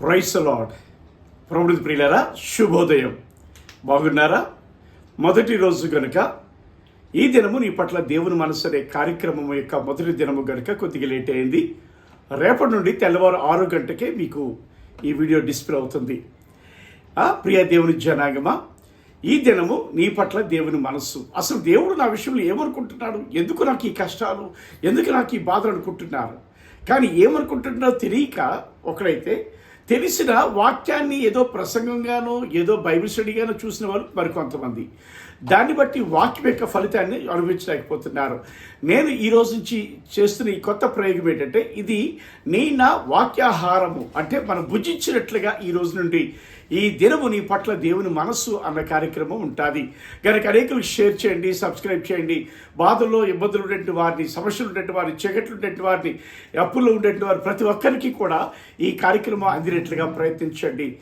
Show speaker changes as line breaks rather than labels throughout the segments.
Price lord ప్రభుడి ప్రియులరా శుభోదయం. బాగున్నారా? మొదటి రోజు గనుక ఈ దినము నీ పట్ల దేవుని మనసు అనే కార్యక్రమం యొక్క మొదటి దినము గనుక కొద్దిగా లేట్ అయింది. రేపటి నుండి తెల్లవారు ఆరు గంటకే మీకు ఈ వీడియో డిస్ప్లే అవుతుంది. ఆ ప్రియ దేవుని జనాగమా ఈ దినము నీ పట్ల దేవుని మనస్సు అసలు దేవుడు నా విషయంలో ఏమనుకుంటున్నాడు? ఎందుకు నాకు ఈ కష్టాలు? ఎందుకు నాకు ఈ బాధలు అనుకుంటున్నారు? కానీ ఏమనుకుంటున్నారో తెలియక ఒకడైతే తెలిసిన వాక్యాన్ని ఏదో ప్రసంగంగానో ఏదో బైబిల్ స్టడీగానో చూసిన వాళ్ళు మరికొంతమంది. దాన్ని బట్టి వాక్యం యొక్క ఫలితాన్ని అనుభవించలేకపోతున్నారు. నేను ఈ రోజు నుంచి చేస్తున్న ఈ కొత్త ప్రయోగం ఏంటంటే ఇది నీ నా వాక్యాహారము. అంటే మనం భుజించినట్లుగా ఈ రోజు నుండి ఈ దినము నీ పట్ల దేవుని మనస్సు అన్న కార్యక్రమం ఉంటుంది. కనుక అనేకులకు షేర్ చేయండి సబ్స్క్రైబ్ చేయండి. బాధల్లో ఇబ్బందులు ఉండేటువంటి వారిని సమస్యలు ఉండేటి వారిని చీకట్లు ఉండేటువంటి వారిని అప్పుల్లో ఉండేటువంటి వారు ప్రతి ఒక్కరికి కూడా ఈ కార్యక్రమం అందినట్లుగా ప్రయత్నించండి.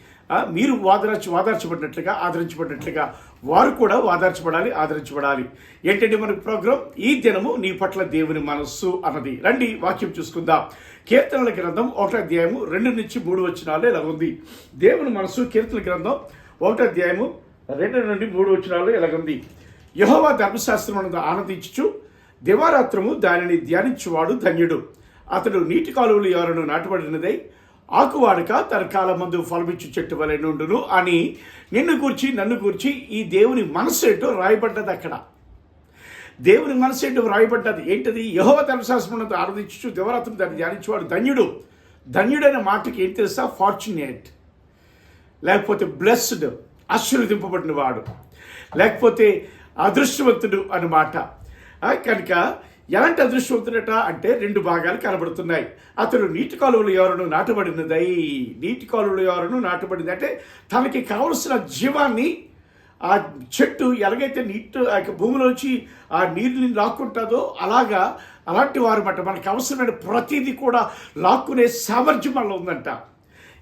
మీరు వాదర్చ వాదార్చబడినట్లుగా ఆదరించబడినట్లుగా వారు కూడా వాదార్చబడాలి ఆదరించబడాలి. ఏంటంటే మనకు ప్రోగ్రాం? ఈ దినము నీ పట్ల దేవుని మనస్సు అన్నది. రండి వాక్యం చూసుకుందాం. కీర్తనల గ్రంథం ఒకటో అధ్యాయము రెండు నుంచి మూడు వచ్చినాలు ఇలా ఉంది. దేవుని మనస్సు కీర్తన గ్రంథం ఒకటో అధ్యాయము రెండు నుండి మూడు వచ్చినాలు ఇలాగుంది యహోవా ధర్మశాస్త్రం ఆనందించు దివారాత్రము దానిని ధ్యానించువాడు ధన్యుడు. అతడు నీటి కాలువలు ఎవరను నాటబడినదై ఆకువాడక తన కాలం మందు ఫలమిచ్చు చెట్టు వలె నుండును అని నిన్ను కూర్చి నన్ను కూర్చి ఈ దేవుని మనస్సు ఏంటో రాయబడ్డది అక్కడ. దేవుని మనసు ఏంటో రాయబడ్డది. ఏంటది? యహోవ ధర్మశాస్త్రం ఆరాధించు దేవరాత్రం దాన్ని ధ్యానించేవాడు ధన్యుడు. ధన్యుడైన మాటకి ఏం తెలుసా? ఫార్చునేట్ లేకపోతే బ్లెస్డ్ ఆశీర్వదింపబడిన వాడు లేకపోతే అదృష్టవంతుడు అన్నమాట. కనుక ఎలాంటి అదృష్టవంతుడట అంటే రెండు భాగాలు కనబడుతున్నాయి. అతడు నీటి కాలువలు ఎవరను నాటబడినదై నీటి కాలువలు ఎవరను నాటబడింది. అంటే తనకి కావలసిన జీవాన్ని ఆ చెట్టు ఎలాగైతే నీటి ఆ యొక్క భూమిలోంచి ఆ నీరుని లాక్కుంటుందో అలాగా అలాంటి వారు మనకు అవసరమైన ప్రతిదీ కూడా లాక్కునే సామర్థ్యం వల్ల ఉందంట.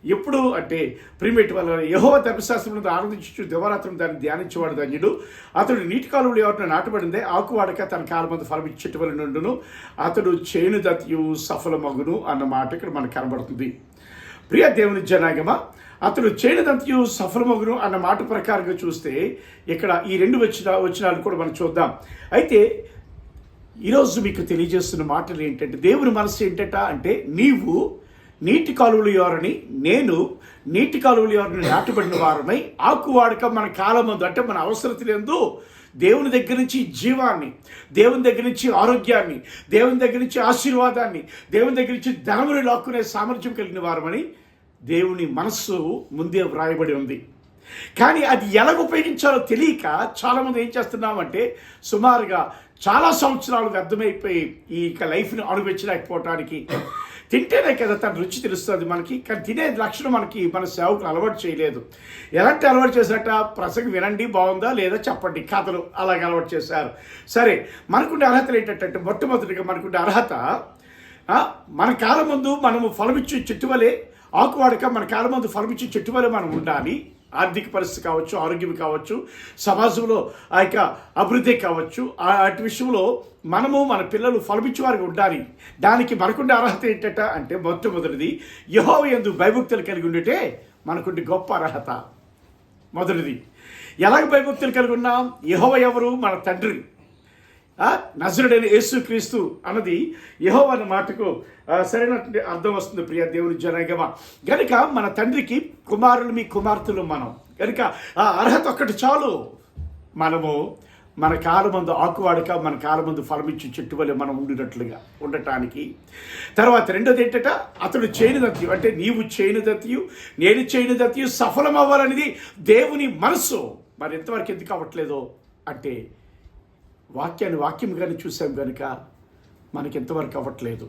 ఎప్పుడు అంటే ప్రిమేట్ వల్ల యహో ధర్మశాస్త్రం ఆనందించు దివరాత్రం దాన్ని ధ్యానించేవాడు ధన్యుడు. అతడు నీటి కాలువలు ఎవరిని నాటబడిందే. ఆకువాడక తన కాలమంది ఫలం ఇచ్చేటి నుండును. అతడు చేను దత్యు సఫలమగును అన్న మాట ఇక్కడ మనకు కనబడుతుంది. ప్రియ దేవుని జనాగమ అతడు చేయనిదంతయు సఫలమగును అన్న మాట ప్రకారంగా చూస్తే ఇక్కడ ఈ రెండు వచ్చిన వచ్చినాలు కూడా మనం చూద్దాం. అయితే ఈరోజు మీకు తెలియజేస్తున్న మాటలు ఏంటంటే దేవుని మనసు ఏంటట అంటే నీవు నీటి కాలువలు ఎవరని నేను నీటి కాలువలు ఎవరిని నాటబడిన వారమై ఆకు వాడక మన కాలమందు అంటే మన అవసరత లేదు దేవుని దగ్గర నుంచి జీవాన్ని దేవుని దగ్గర నుంచి ఆరోగ్యాన్ని దేవుని దగ్గర నుంచి ఆశీర్వాదాన్ని దేవుని దగ్గర నుంచి ధనముని లాక్కునే సామర్థ్యం కలిగిన వారమని దేవుని మనస్సు ముందే వ్రాయబడి ఉంది. కానీ అది ఎలా ఉపయోగించాలో తెలియక చాలామంది ఏం చేస్తున్నామంటే సుమారుగా చాలా సంవత్సరాలు వ్యర్థమైపోయి ఈ యొక్క లైఫ్ని అనుభవించలేకపోవటానికి తింటేనే కదా తన రుచి తెలుస్తుంది మనకి కానీ తినే లక్షణం మనకి మన సేవకులు అలవాటు చేయలేదు. ఎలాంటి అలవాటు చేసినట్ట ప్రసంగం వినండి బాగుందా లేదా చెప్పండి. కథలు అలాగే అలవాటు చేశారు. సరే మనకుండే అర్హతలు ఏంటంటే మొట్టమొదటిగా మనకుండే అర్హత మన కాలం ముందు మనము ఫలమిచ్చే చెట్టు వలె ఆకువాడక మన కాలం ముందు ఫలమిచ్చే చెట్టు వలె మనం ఉండాలి. ఆర్థిక పరిస్థితి కావచ్చు ఆరోగ్యం కావచ్చు సమాజంలో ఆ యొక్క అభివృద్ధి కావచ్చు ఆ అటు విషయంలో మనము మన పిల్లలు ఫలపించేవారికి ఉండాలి. దానికి మనకుండే అర్హత ఏంటట అంటే మొట్టమొదటిది యహో ఎందు భయభక్తులు కలిగి ఉండటే మనకుండే గొప్ప అర్హత. మొదటిది. ఎలాగ భయభక్తులు కలిగి ఉన్నాం? యహోవ ఎవరు? మన తండ్రి. నజరుడైన యేసుక్రీస్తు అన్నది యహో అన్న మాటకు సరైనటువంటి అర్థం వస్తుంది ప్రియ దేవుని జనగమ. గనుక మన తండ్రికి కుమారులు మీ కుమార్తెలు మనం. గనుక ఆ అర్హత ఒక్కటి చాలు. మనము మన కాలమందు ఆకువాడక మన కాలమందు ఫలమిచ్చి చెట్టు వల్ల మనం ఉండినట్లుగా ఉండటానికి. తర్వాత రెండోది ఏంటట? అతడు చేయనిదత్యు. అంటే నీవు చేయనిదత్యు నేను చేయనిదత్యు సఫలం అవ్వాలనేది దేవుని మనస్సు. మరి ఎంతవరకు ఎందుకు అవ్వట్లేదో అంటే వాక్యాన్ని వాక్యంగానే చూసాం కనుక మనకి ఎంతవరకు అవ్వట్లేదు.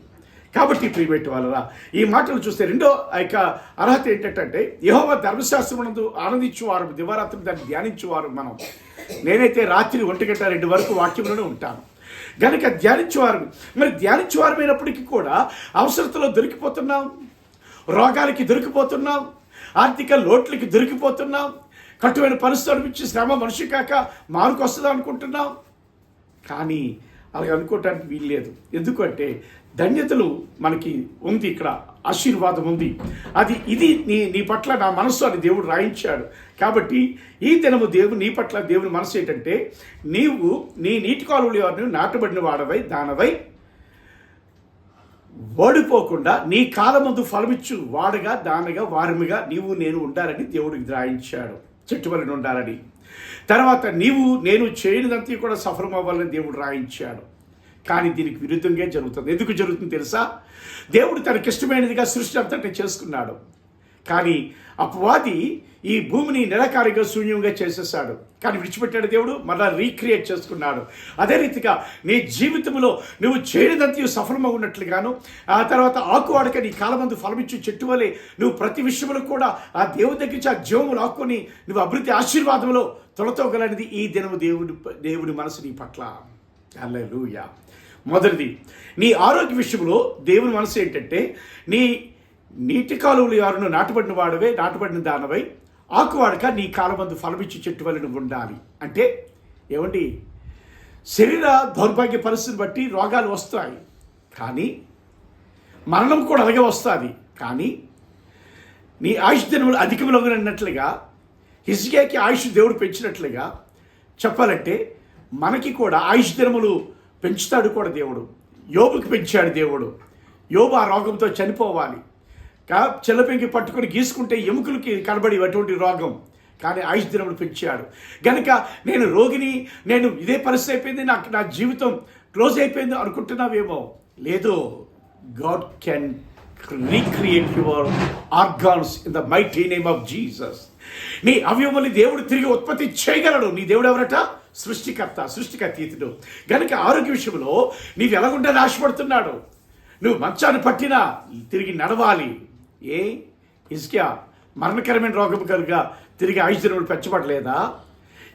కాబట్టి ప్రియమేటి వాళ్ళరా ఈ మాటలు చూస్తే రెండో ఆ యొక్క అర్హత ఏంటంటే యహోవ ధర్మశాస్త్రమునందు ఆనందించేవారు దివారాత్రి దాన్ని ధ్యానించేవారు మనం. నేనైతే రాత్రి ఒంటి గంట రెండు వరకు వాక్యంలోనే ఉంటాను. కనుక ధ్యానించేవారు మరి ధ్యానించేవారమైనప్పటికీ కూడా అవసరతలో దొరికిపోతున్నాం రోగాలకి దొరికిపోతున్నాం ఆర్థిక లోట్లకి దొరికిపోతున్నాం కట్టుమైన పరిస్థితులు అనిపించి శ్రమ మనిషి కాక మార్కు వస్తుందా అనుకుంటున్నాం. కానీ అలా అనుకోవటానికి వీల్లేదు. ఎందుకంటే ధన్యతలు మనకి ఉంది ఇక్కడ ఆశీర్వాదం ఉంది. అది ఇది నీ నీ పట్ల నా మనస్సు అని దేవుడు రాయించాడు. కాబట్టి ఈ దినము దేవుడు నీ పట్ల దేవుని మనసు ఏంటంటే నీవు నీ నీటి కాలువలు ఎవరిని నాటబడిన వాడవై దానవై ఓడిపోకుండా నీ కాలమందు ఫలమిచ్చు వాడుగా దానగా వారమిగా నీవు నేను ఉండాలని దేవుడికి రాయించాడు. చెట్టు ఉండాలని. తర్వాత నీవు నేను చేయనిదంతా కూడా సఫలం అవ్వాలని దేవుడు రాయించాడు. కానీ దీనికి విరుద్ధంగా జరుగుతుంది. ఎందుకు జరుగుతుంది తెలుసా? దేవుడు తనకిష్టమైనదిగా సృష్టి అంతటి చేసుకున్నాడు. కానీ అపవాది ఈ భూమిని నిరాకారిగా శూన్యంగా చేసేసాడు. కానీ విడిచిపెట్టాడు దేవుడు మళ్ళా రీక్రియేట్ చేసుకున్నాడు. అదే రీతిగా నీ జీవితంలో నువ్వు చేయనిదంతా సఫలమవున్నట్లుగాను ఆ తర్వాత ఆకు ఆడక నీ కాలమందు ఫలమిచ్చు చెట్టు వలె నువ్వు ప్రతి విషయంలో కూడా ఆ దేవుడి దగ్గరించి ఆ జీవము లాక్కొని నువ్వు అభివృద్ధి ఆశీర్వాదంలో తొలతోగలనిది ఈ దినము దేవుడి దేవుడి మనసు నీ పట్ల. అల్లెలుయా మొదటిది నీ ఆరోగ్య విషయంలో దేవుని మనసు ఏంటంటే నీ నీటి కాలువలు ఎవరును నాటబడిన వాడవే నాటబడిన దానవై ఆకువాడక నీ కాలమందు ఫలమిచ్చి చెట్టు వలన ఉండాలి. అంటే ఏమండి? శరీర దౌర్భాగ్య పరిస్థితిని బట్టి రోగాలు వస్తాయి. కానీ మరణం కూడా అలాగే వస్తుంది. కానీ నీ ఆయుష్ దినములు అధికములగినట్లుగా హిజ్కియాకి ఆయుష్ దేవుడు పెంచినట్లుగా చెప్పాలంటే మనకి కూడా ఆయుష్ దినములు పెంచుతాడు కూడా దేవుడు. యోబుకి పెంచాడు దేవుడు. యోబు ఆ రోగంతో చనిపోవాలి. కా చెల్లపెంకి పట్టుకొని గీసుకుంటే ఎముకలకి కనబడి అటువంటి రోగం. కానీ ఆయుష్ దినములు పెంచాడు. గనుక నేను రోగిని నేను ఇదే పరిస్థితి అయిపోయింది నాకు నా జీవితం క్లోజ్ అయిపోయింది అనుకుంటున్నావేమో. లేదు God can recreate your organs in the mighty name of Jesus. నీ అవయవముని దేవుడు తిరిగి ఉత్పత్తి చేయగలడు. నీ దేవుడు ఎవరట? సృష్టికర్త సృష్టికి అతీతుడు గనక ఆరోగ్య విషయంలో నీవు నాశపడుతున్నాడు ఆశపడుతున్నాడు. నువ్వు మంచాన్ని పట్టినా తిరిగి నడవాలి. ఏ? ఇసుక మరణకరమైన రోగం కనుక తిరిగి ఆయుధములు పెంచబడలేదా?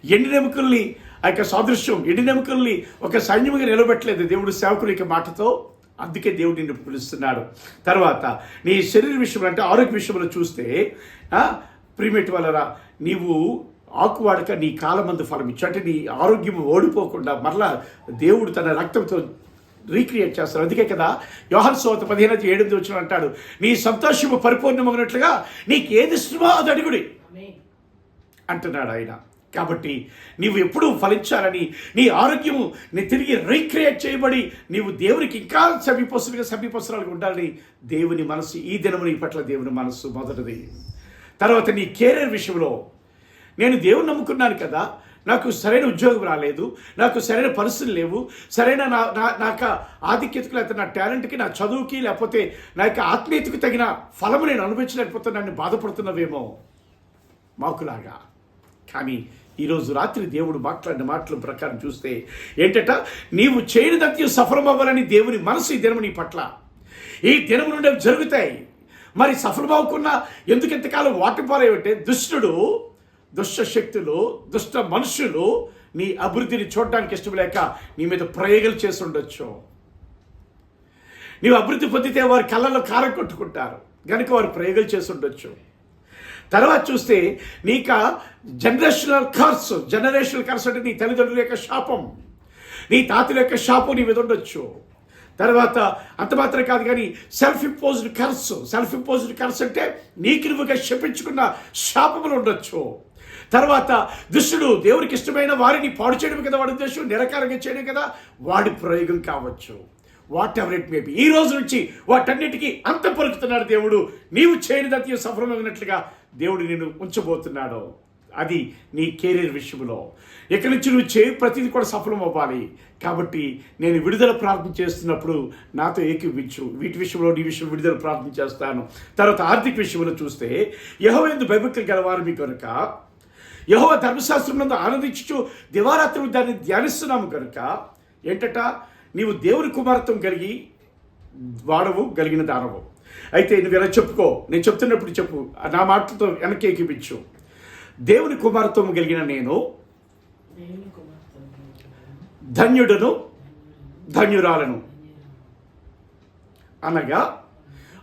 ఎండి నెముకల్ని ఆ యొక్క సాదృశ్యం ఎండి నెముకల్ని ఒక సైన్యముగా నిలబెట్టలేదు దేవుడు సేవకుని యొక్క మాటతో. అందుకే దేవుడు నిన్ను పిలుస్తున్నాడు. తర్వాత నీ శరీర విషయంలో అంటే ఆరోగ్య విషయంలో చూస్తే ప్రిమేట్ వలన నీవు ఆకువాడక నీ కాలమందు ఫలం ఇచ్చు అంటే నీ ఆరోగ్యం ఓడిపోకుండా మరలా దేవుడు తన రక్తంతో రీక్రియేట్ చేస్తారు. అందుకే కదా యోహన్ సోత పదిహేను ఏడు వచ్చిన అంటాడు నీ సంతోషము పరిపూర్ణమగినట్లుగా నీకు ఏది ఇష్టమో అది అడుగుడి అంటున్నాడు ఆయన. కాబట్టి నీవు ఎప్పుడూ ఫలించాలని నీ ఆరోగ్యము నీ తిరిగి రీక్రియేట్ చేయబడి నీవు దేవునికి ఇంకా సమీపస్తులుగా సమీపస్తురాలుగా ఉండాలని దేవుని మనసు ఈ దినము నీ పట్ల దేవుని మనస్సు మొదటిది. తర్వాత నీ కెరీర్ విషయంలో నేను దేవుని నమ్ముకున్నాను కదా నాకు సరైన ఉద్యోగం రాలేదు నాకు సరైన పరిస్థితులు లేవు సరైన నా నా యొక్క ఆధిక్యతకు లేకపోతే నా టాలెంట్కి నా చదువుకి లేకపోతే నా యొక్క ఆత్మీయతకు తగిన ఫలము నేను అనుభవించలేకపోతే నన్ను బాధపడుతున్నవేమో. మాకులాగా. కానీ ఈరోజు రాత్రి దేవుడు మాట్లాడిన మాటల ప్రకారం చూస్తే ఏంటట? నీవు చేయనిదంతయు సఫలం అవ్వాలని దేవుని మనసు ఈ దినము నీ పట్ల. ఈ దినము నుండి జరుగుతాయి. మరి సఫలమవ్వకుండా ఎందుకు ఎంతకాలం వాటిపారేమంటే దుష్టుడు దుష్ట శక్తులు దుష్ట మనుషులు నీ అభివృద్ధిని చూడడానికి ఇష్టం లేక నీ మీద ప్రయోగాలు చేసి ఉండొచ్చు. నీవు అభివృద్ధి పొందితే వారి కళ్ళలో కారం కొట్టుకుంటారు. కనుక వారు ప్రయోగాలు చేసి ఉండొచ్చు. తర్వాత చూస్తే నీక జనరేషనల్ కర్స్ జనరేషనల్ కర్స్ అంటే నీ తల్లిదండ్రుల యొక్క శాపం. నీ తాతల యొక్క శాపం నీ మీద ఉండొచ్చు. తర్వాత అంత మాత్రం కాదు కానీ self imposed curse self imposed curse అంటే నీకు నువ్వుగా శపించుకున్న శాపములు ఉండొచ్చు. తర్వాత దుష్టుడు దేవునికి ఇష్టమైన వారిని పాడు చేయడం కదా వాడి ఉద్దేశం నిరకారంగా చేయడం కదా. వాడి ప్రయోగం కావచ్చు. వాట్ ఎవర్ ఇట్ మేబీ ఈ రోజు నుంచి వాటన్నిటికీ అంత పలుకుతున్నాడు దేవుడు. నీవు చేయనిదంతా సఫలమైనట్లుగా దేవుడు నేను ఉంచబోతున్నాడు. అది నీ కెరీర్ విషయంలో. ఇక్కడి నుంచి నువ్వు చేయి ప్రతిదీ కూడా సఫలం అవ్వాలి. కాబట్టి నేను విడుదల ప్రార్థన చేస్తున్నప్పుడు నాతో ఏకీపించు వీటి విషయంలో నీ విషయం విడుదల ప్రార్థన చేస్తాను. తర్వాత ఆర్థిక విషయంలో చూస్తే యహో ఎందు గలవారు మీ కనుక యహో ధర్మశాస్త్రం నందు ఆనందించు దివారాత్రులు దాన్ని ధ్యానిస్తున్నాము కనుక ఏంటట? నీవు దేవుని కుమారత్వం కలిగి వాడవు కలిగిన దానవు. అయితే నువ్వు ఎలా చెప్పుకో. నేను చెప్తున్నప్పుడు చెప్పు. నా మాటలతో వెనక్కి ఏకీపించు. దేవుని కుమారత్వం కలిగిన నేను ధన్యుడను ధన్యురాలను. అనగా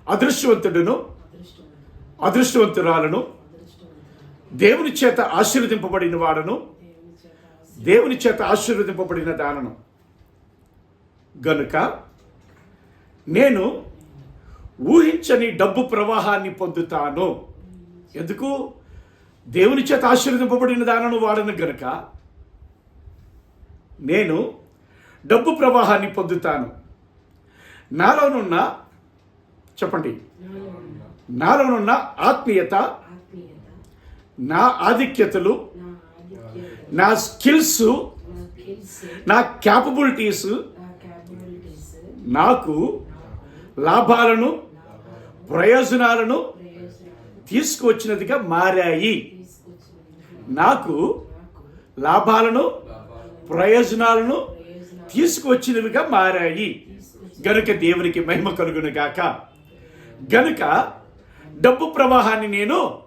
అదృష్టవంతుడును
అదృష్టవంతుడు.
అదృష్టవంతురాలను దేవుని చేత ఆశీర్వదింపబడిన వాడను.
దేవుని చేత
ఆశీర్వదింపబడిన దానను. గనుక నేను ఊహించని డబ్బు ప్రవాహాన్ని పొందుతాను. ఎందుకు? దేవుని చేత ఆశీర్వదింపబడిన దానను వాడను గనుక నేను డబ్బు ప్రవాహాన్ని పొందుతాను. నాలోనున్న చెప్పండి. నాలోనున్న ఆత్మీయత నా ఆధిక్యతలు
నా
స్కిల్స్
నా
క్యాపబిలిటీస్ నాకు లాభాలను ప్రయోజనాలను తీసుకువచ్చినదిగా మారాయి. నాకు లాభాలను ప్రయోజనాలను తీసుకువచ్చినవిగా మారాయి. గనుక దేవునికి మహిమ కలుగును గాక. గనుక డబ్బు ప్రవాహాన్ని నేను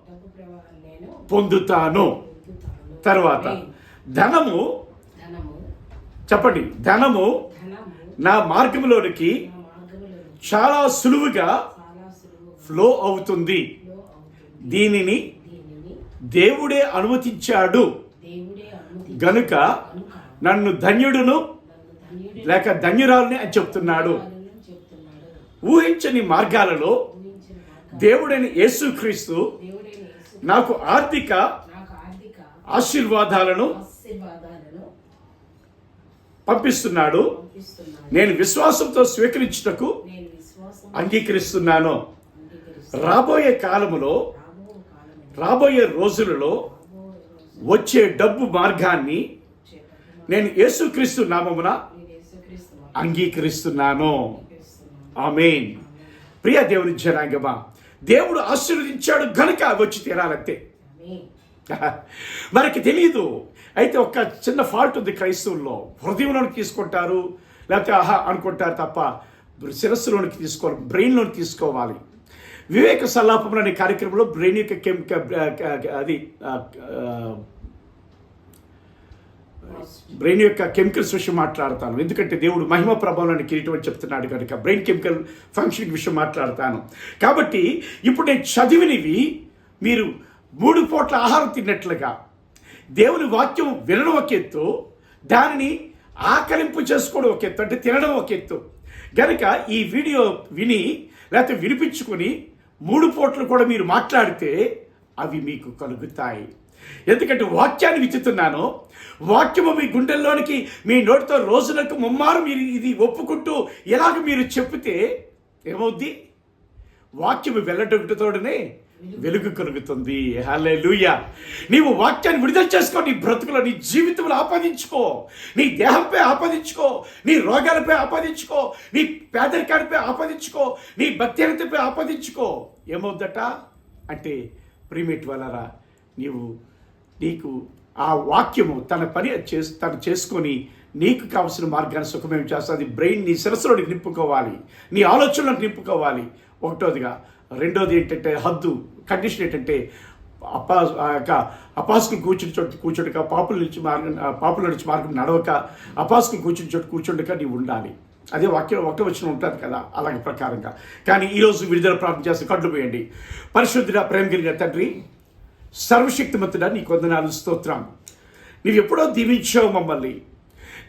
పొందుతాను. తర్వాత ధనము చెప్పండి ధనము నా మార్గంలోనికి చాలా సులువుగా ఫ్లో అవుతుంది. దీనిని దేవుడే అనుమతించాడు. గనుక నన్ను ధన్యుడును లేక ధన్యురాలని అని చెప్తున్నాడు. ఊహించని మార్గాలలో దేవుడైన యేసుక్రీస్తు నాకు ఆర్థిక ఆశీర్వాదాలను పంపిస్తున్నాడు. నేను విశ్వాసంతో స్వీకరించుటకు అంగీకరిస్తున్నాను. రాబోయే కాలములో
రాబో కాలము
రాబోయే రోజులలో వచ్చే డబ్బు మార్గాన్ని నేను యేసుక్రీస్తు నామమున అంగీకరిస్తున్నాను. ఆమెన్. ప్రియ దేవుని జనాంగమా దేవుడు ఆశీర్వదించాడు గనుక వచ్చి తీరాలంతే. మనకి తెలియదు అయితే ఒక చిన్న ఫాల్ట్ ఉంది క్రైస్తవుల్లో. హృదయంలోకి తీసుకుంటారు లేకపోతే ఆహా అనుకుంటారు తప్ప శిరస్సులోనికి తీసుకోవాలి బ్రెయిన్లోకి తీసుకోవాలి. వివేక సల్లాపం అనే కార్యక్రమంలో బ్రెయిన్ యొక్క కెమ్ అది బ్రెయిన్ యొక్క కెమికల్స్ విషయం మాట్లాడతాను. ఎందుకంటే దేవుడు మహిమ ప్రభావాన్ని కిరీటం అని చెప్తున్నాడు కనుక బ్రెయిన్ కెమికల్ ఫంక్షన్ విషయం మాట్లాడతాను. కాబట్టి ఇప్పుడు నేను చదివినవి మీరు మూడు పూట్ల ఆహారం తిన్నట్లుగా దేవుని వాక్యం వినడం ఒక ఎత్తు దానిని ఆకలింపు చేసుకోవడం ఒక ఎత్తు అంటే తినడం ఒక ఎత్తు. గనుక ఈ వీడియో విని లేకపోతే వినిపించుకొని మూడు పూట్లు కూడా మీరు మాట్లాడితే అవి మీకు కలుగుతాయి. ఎందుకంటే వాక్యాన్ని విత్తుతున్నాను వాక్యము మీ గుండెల్లోనికి మీ నోటితో రోజులకు ముమ్మారు మీరు ఇది ఒప్పుకుంటూ ఇలాగ మీరు చెప్తే ఏమవుద్ది? వాక్యము వెళ్ళటోడనే వెలుగు కలుగుతుంది. హలే లూయ నీవు వాక్యాన్ని విడుదల చేసుకో నీ బ్రతుకులో నీ జీవితంలో ఆపాదించుకో. నీ దేహంపై ఆపాదించుకో. నీ రోగాలపై ఆపాదించుకో. నీ పేదరికాలపై ఆపాదించుకో. నీ భక్తిహీనతపై ఆపాదించుకో. ఏమవుద్దట? అంటే ప్రిమిట్ వలరా నీవు నీకు ఆ వాక్యము తన పని చేసి తను చేసుకొని నీకు కావలసిన మార్గాన్ని సుఖమేం చేస్తుంది బ్రెయిన్ నీ శిరస్సులోకి నింపుకోవాలి. నీ ఆలోచనలకు నింపుకోవాలి. ఒకటోదిగా రెండోది ఏంటంటే హద్దు కండిషన్ ఏంటంటే అపా ఆ యొక్క అపాస్కి కూర్చుని చోటు కూర్చోటక పాపుల నుంచి మార్గం పాపుల నుంచి మార్గం నడవక అపాస్కి కూర్చుని చోటు కూర్చుండక నీవు ఉండాలి. అదే వాక్యం ఒక వచ్చిన ఉంటుంది కదా అలాగే ప్రకారంగా. కానీ ఈరోజు విడుదల ప్రార్థన చేస్తే కళ్ళు పోయండి పరిశుద్ధుడ ప్రేమ కలిగిన తండ్రి సర్వశక్తిమంతుడా నీకు వందనాలు స్తోత్రం. నీవు ఎప్పుడో దీవించావు మమ్మల్ని.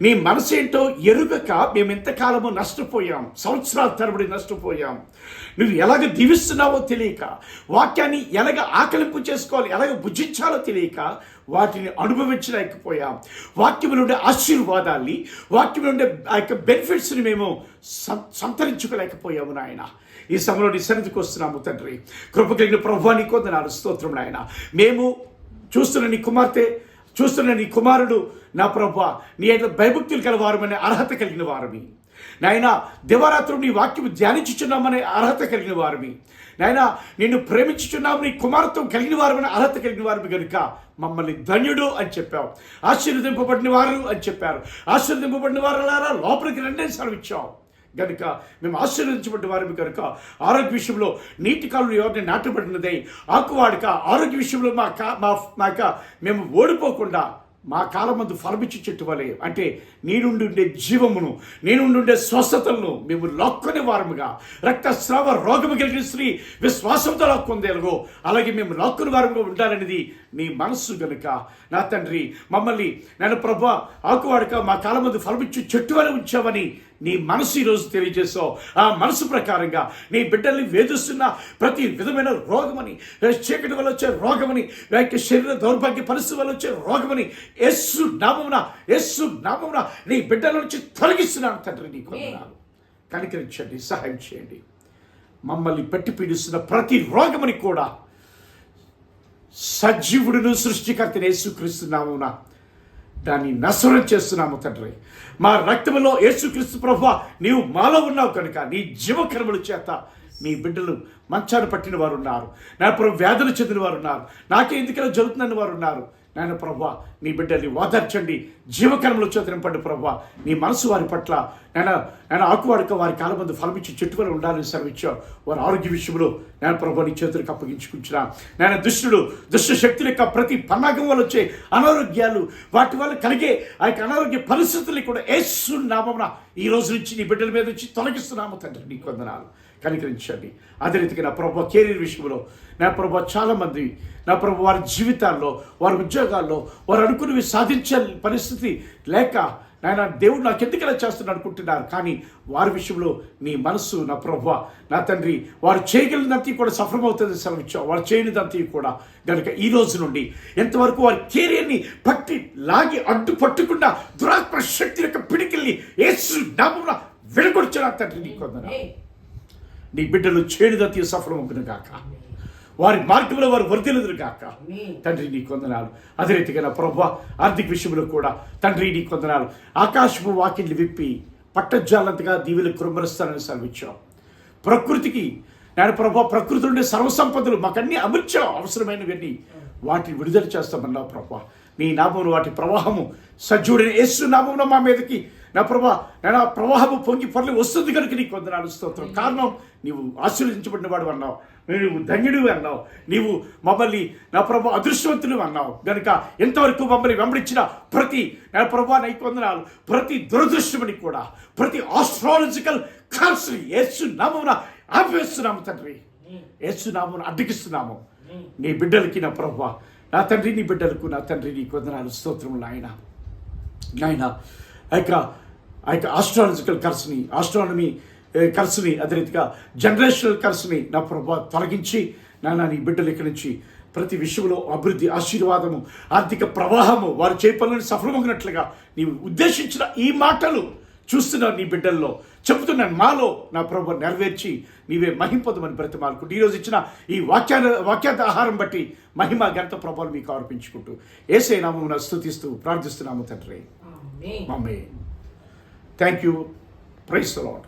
నీ మనసు ఏంటో ఎరుగక మేము ఎంతకాలమో నష్టపోయాం. సంవత్సరాల తరబడి నష్టపోయాం. నువ్వు ఎలాగ దీవిస్తున్నావో తెలియక వాక్యాన్ని ఎలాగ ఆకలింపు చేసుకోవాలి ఎలాగ భుజించాలో తెలియక వాటిని అనుభవించలేకపోయాం. వాక్యం ఉండే ఆశీర్వాదాన్ని వాక్యం ఉండే ఆ యొక్క బెనిఫిట్స్ని మేము సం సంతరించుకోలేకపోయాము నాయన. ఈ సమయంలో నీ సన్నిధికి వస్తున్నాము తండ్రి. కృప కలిగిన ప్రభువాన్ని కొందనాలు స్తోత్రం నాయన. మేము చూస్తున్న నీ కుమార్తె చూస్తున్న నీ కుమారుడు నా ప్రభు నీ యొక్క భయభక్తులు కలవారమనే అర్హత కలిగిన వారమి. నాయన దివరాత్రులు నీ వాక్యం ధ్యానించుచున్నామనే అర్హత కలిగిన వారమి. నాయన నిన్ను ప్రేమించుచున్నాము నీ కుమారత్వం కలిగిన వారమనే అర్హత కలిగిన వారమి కనుక మమ్మల్ని ధన్యుడు అని చెప్పావు. ఆశీర్వదింపబడిన వారు అని చెప్పారు. ఆశీర్వదింపబడిన వారు లోపలికి రెండేసారి అని కనుక గనుక మేము ఆశీర్వదించబడ్డ వారి కనుక ఆరోగ్య విషయంలో నీటి కాలు ఎవరిని నాటబడినదై ఆకువాడిక ఆరోగ్య విషయంలో మా కా మా మాక మేము ఓడిపోకుండా మా కాలమందు ఫలమిచ్చి చెట్టు వలె అంటే నేనుండుండే ఉండే జీవమును నేనుండుండే ఉండే స్వస్థతలను మేము లాక్కొనే వారముగా రక్తస్రావ రోగము కలిగిన స్త్రీ విశ్వాసంతో లాక్కొందేలగో అలాగే మేము లాక్కుని వారముగా ఉండాలనేది నీ మనస్సు గనుక. నా తండ్రి మమ్మల్ని నేను ప్రభా ఆకువాడక మా కాలమందు ఫలమిచ్చి చెట్టు వలె ఉంచావని నీ మనసు ఈరోజు తెలియజేసావు ఆ మనసు ప్రకారంగా నీ బిడ్డల్ని వేధిస్తున్న ప్రతి విధమైన రోగమని చీకటి వల్ల వచ్చే రోగమని లేక శరీర దౌర్భాగ్య పరిస్థితి వల్ల వచ్చే రోగమని ఎస్సు నామమున ఎస్సు నామమున నీ బిడ్డల నుంచి తొలగిస్తున్నాను తండ్రి నీ కొందనాలు కనికరించండి సహాయం చేయండి. మమ్మల్ని పెట్టి పీడిస్తున్న ప్రతి రోగమని కూడా సజీవుడును సృష్టికర్తని యేసుక్రీస్తున్నామున దాన్ని నశనం చేస్తున్నాము తండ్రి. మా రక్తములో యేసుక్రీస్తు ప్రభు నీవు మాలో ఉన్నావు కనుక నీ జీవకర్మల చేత నీ బిడ్డలు మంచాన పట్టిన వారు ఉన్నారు నా ప్రభు వ్యాధులు చెందిన వారు ఉన్నారు నాకే ఎందుకలా జరుగుతుందని వారు ఉన్నారు నాయన ప్రభా నీ బిడ్డల్ని ఓదార్చండి. జీవకర్మలు చోదరింపండి ప్రభా. నీ మనసు వారి పట్ల నేను నేను ఆకువాడక వారి కాలమందు ఫలమిచ్చి చెట్టువలు ఉండాలని సెలవిచ్చావు వారి ఆరోగ్య విషయంలో నేను ప్రభా నీ చేతులకు అప్పగించుకుంటున్నా. నేను దుష్టుడు దుష్ట శక్తుల యొక్క ప్రతి పన్నాగం వల్ల వచ్చే అనారోగ్యాలు వాటి వల్ల కలిగే ఆ యొక్క అనారోగ్య పరిస్థితుల్ని కూడా ఏసు నామమున ఈ రోజు నుంచి నీ బిడ్డల మీద నుంచి తొలగిస్తున్నాము తండ్రి. నీ కొందనాలు కనికరించండి. అదే రీతిగా నా ప్రభు కెరీర్ విషయంలో నా ప్రభు చాలామంది నా ప్రభు వారి జీవితాల్లో వారి ఉద్యోగాల్లో వారు అనుకున్నవి సాధించే పరిస్థితి లేక నాయన దేవుడు నాకు ఎందుకు ఇలా చేస్తున్నాడు అనుకుంటున్నారు? కానీ వారి విషయంలో నీ మనస్సు నా ప్రభు నా తండ్రి వారు చేయగలిగినంత కూడా సఫలమవుతుంది సెలవిచ్చావు. వారు చేయనిదంతా కూడా కనుక ఈ రోజు నుండి ఎంతవరకు వారి కెరియర్ని పట్టి లాగి అడ్డు పట్టకుండా దురాత్మ శక్తి యొక్క పిడికిల్ని ఏసు నామమున విడగొడుచున్నా తండ్రి నీ కొందరు నీ బిడ్డలు చేడుదతి సఫలమవుతును గాక. వారి మార్గంలో వారు వర్ధిల్లుదురు గాక.
ఆమేన్.
తండ్రి నీ కొందనాలు. అదే రీతిగా నా ప్రభు ఆర్థిక విషయంలో కూడా తండ్రి నీ కొందనాలు. ఆకాశపు వాకిళ్ళు విప్పి పట్టజాలంతగా దీవులు కురుమరుస్తానని సెలవిచ్చావు. ప్రకృతికి నేను ప్రభు ప్రకృతి నుండి సర్వసంపదలు మాకన్నీ అమర్చావు. అవసరమైనవన్నీ వాటిని విడుదల చేస్తామన్నావు ప్రభు. నీ నామమును వాటి ప్రవాహము సజ్జుడిని యేసు నామమున మా మీదకి నా ప్రభా నా ప్రవాహము పొంగి పొరలి వస్తుంది కనుక నీకు వందనాలు స్తోత్రం. కారణం నీవు ఆశీర్వదించబడిన వాడు అన్నావు. నీవు ధన్యుడు అన్నావు. నీవు మమ్మల్ని నా ప్రభు అదృష్టవంతులు అన్నావు. గనుక ఎంతవరకు మమ్మల్ని వెంబడించిన ప్రతి నా ప్రభా నీకు వందనాలు. ప్రతి దురదృష్టమని కూడా ప్రతి ఆస్ట్రాలజికల్ కార్స్ ఏసు నామమున ఆపేస్తున్నాము తండ్రి. ఏసు నామమున అడ్డగిస్తున్నాము. నీ బిడ్డలకి నా ప్రభా నా తండ్రి నీ బిడ్డలకు నా తండ్రి నీ కొందనాలు స్తోత్రములు నాయన. నాయన ఆ యొక్క ఆ యొక్క ఆస్ట్రాలజికల్ కర్స్ని ఆస్ట్రానమీ కర్స్ని అదే రీతిగా జనరేషనల్ కర్స్ని నా ప్రభా తొలగించి నాన్న నీ బిడ్డలు ఇక్కడి నుంచి ప్రతి విషయంలో అభివృద్ధి ఆశీర్వాదము ఆర్థిక ప్రవాహము వారు చేపలను సఫలమగినట్లుగా నీవు ఉద్దేశించిన ఈ మాటలు చూస్తున్నావు నీ బిడ్డల్లో. చెబుతున్నాను మాలో నా ప్రభు నెరవేర్చి నీవే మహింపదమని బ్రతిమాలుకుంటూ ఈరోజు ఇచ్చిన ఈ వాక్యాన వాక్యాత ఆహారం బట్టి మహిమ గంట ప్రభావం మీకు అర్పించుకుంటూ ఏసే నామమున స్థుతిస్తూ ప్రార్థిస్తున్నాము తండ్రి.
Amen.
Mummy thank you praise Lord